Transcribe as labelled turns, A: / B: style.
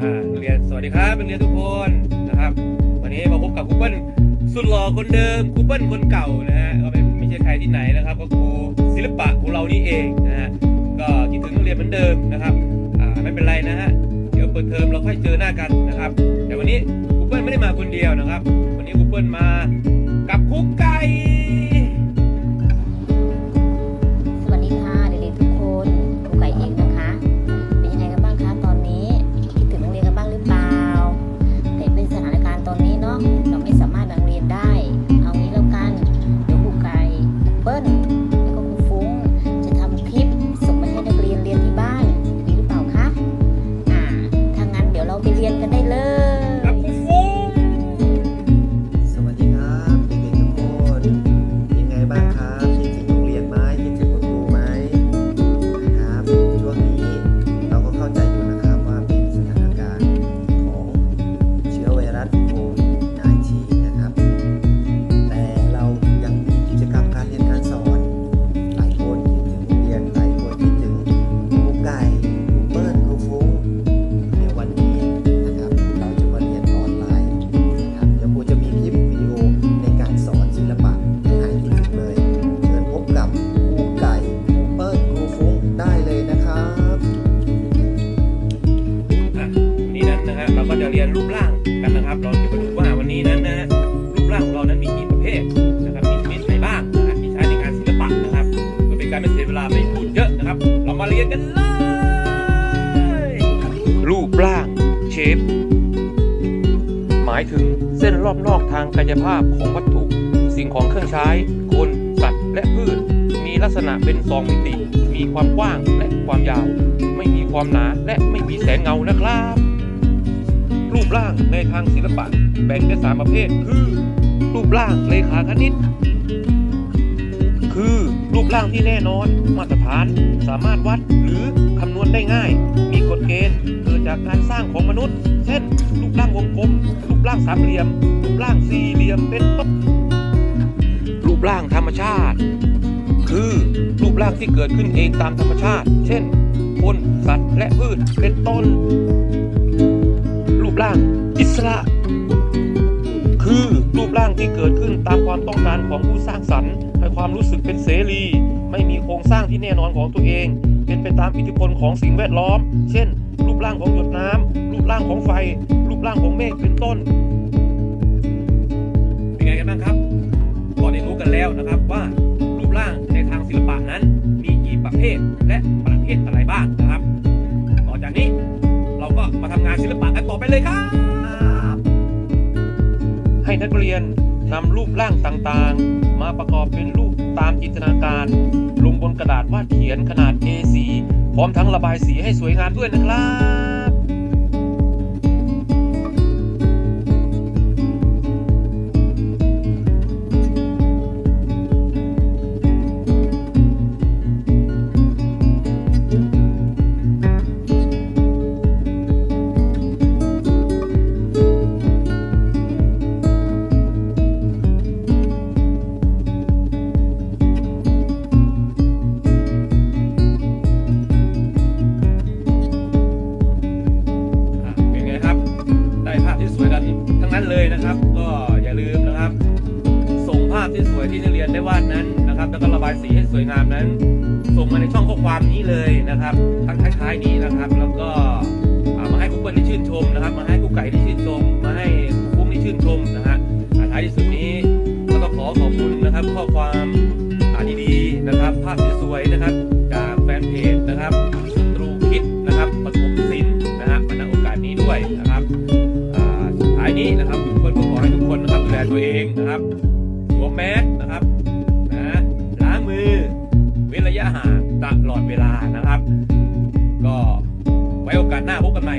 A: อ่านักเรียนสวัสดีครับนักเรียนทุกคนนะครับ วันนี้มาพบกับครูเปิ้ลสุดหล่อคนเดิมครูเปิ้ลคนเก่านะฮะก็ไม่ไม่ใช่ใครที่ไหนนะครับ ก็ครูศิลปะของเรานี่เองนะฮะก็คิดถึงนักเรียนเหมือนเดิมนะครับอ่าไม่เป็นไรนะฮะเดี๋ยวเปิดเทอมเราค่อยเจอหน้ากันนะครับ แต่วันนี้ครูเปิ้ลไม่ได้มาคนเดียวนะครับ วันนี้ครูเปิ้ลมากับครูไก่
B: เรียนรูปร่างกันนะ
A: ครั
C: บ เราจะมาดูว่าวันนี้นั้
A: นนะรูปร่างของเรานั้นมีกี่ประเภทนะครับมีชนิดไหนบ้างนะครับที่ใช้ในการศิลปะนะครับเพื่อเป็นการไม่เสียเวลาไม่พูดเยอะนะครับ เรามาเรียนกันเลยรูปร่างเชฟหมายถึงเส้นรอบนอกทางกายภาพของวัตถุ สิ่งของเครื่องใช้คนสัตว์และพืช มีลักษณะเป็นสองมิติ มีความกว้างและความยาว ไม่มีความหนาและไม่มีแสงเงานะครับ รูปร่างในทางศิลปะ แบ่งเป็นสามประเภท คือ รูปร่างเลขาคณิต คือรูปร่างที่แน่นอนมาตรฐาน สามารถวัดหรือคำนวณได้ง่าย มีกฎเกณฑ์เกิดจากการสร้างของมนุษย์ เช่น รูปร่างวงกลม รูปร่างสามเหลี่ยม รูปร่างสี่เหลี่ยมเป็นต้นรูปร่างธรรมชาติ คือ รูปร่างที่เกิดขึ้นเองตามธรรมชาติ เช่นคนสัตว์และพืชเป็นต้น ปร่างอิสระ คือรูปร่างที่เกิดขึ้นตามความต้องการของผู้สร้างสรรค์ให้ความรู้สึกเป็นเสรี ไม่มีโครงสร้างที่แน่นอนของตัวเอง เป็นไปตามอิทธิพลของสิ่งแวดล้อม เช่น รูปร่างของหยดน้ำรูปร่างของไฟ รูปร่างของเมฆเป็นต้น เป็นไงกันบ้างครับก็ได้รู้กันแล้วนะครับว่ารูปร่างในทางศิลปะนั้นมีกี่ประเภทและประเภทอะไรบ้างนะครับ ก็มาทำงานศิลปะกันต่อไปเลยครับ ให้นักเรียนนำรูปร่างต่างๆ มาประกอบเป็นรูปตามจินตนาการ ลงบนกระดาษวาดเขียนขนาด A4 พร้อมทั้งระบายสีให้สวยงามด้วยนะครับ นั้นเลยนะครับ ก็อย่าลืมนะครับ ส่งภาพที่สวยที่นักเรียนได้วาดนั้นนะครับ แล้วก็ระบายสีให้สวยงามนั้น ส่งมาในช่องข้อความนี้เลยนะครับทั้งท้ายๆนี้นะครับ แล้วก็ามาให้คุกเปิลที่ชื่นชมนะครับ มาให้กุ๊กไก่ที่ชื่นชม มาให้คุกฟุ้งที่ชื่นชมนะฮะอ่าท้ายที่สุดนี้ก็ต้องขอขอบคุณนะครับ ข้อความอ่าดีๆนะครับ ภาพสวยๆนะครับ จากแฟนเพจนะครับ ตัวเองนะครับสวมแมสนะครับนะล้างมือ เว้นระยะห่างตลอดเวลานะครับ ก็ไว้โอกาสหน้าพบกันใหม่